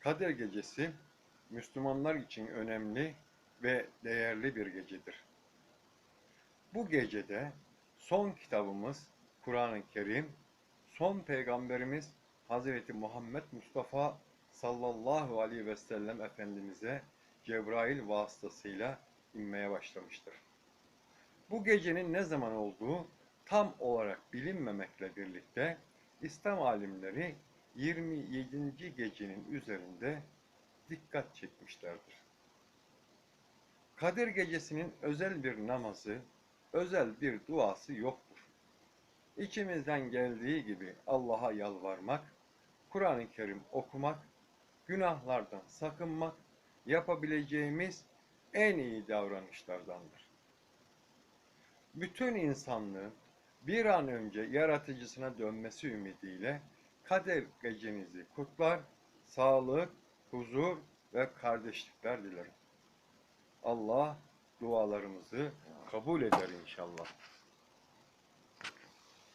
Kadir Gecesi Müslümanlar için önemli ve değerli bir gecedir. Bu gecede son kitabımız Kur'an-ı Kerim, son peygamberimiz Hazreti Muhammed Mustafa sallallahu aleyhi ve sellem Efendimiz'e Cebrail vasıtasıyla inmeye başlamıştır. Bu gecenin ne zaman olduğu tam olarak bilinmemekle birlikte İslam alimleri 27. gecenin üzerinde dikkat çekmişlerdir. Kadir gecesinin özel bir namazı, özel bir duası yoktur. İçimizden geldiği gibi Allah'a yalvarmak, Kur'an-ı Kerim okumak, günahlardan sakınmak yapabileceğimiz en iyi davranışlardandır. Bütün insanlığın bir an önce yaratıcısına dönmesi ümidiyle Kadir gecenizi kutlar, sağlık, huzur ve kardeşlikler dilerim. Allah dualarımızı kabul eder inşallah.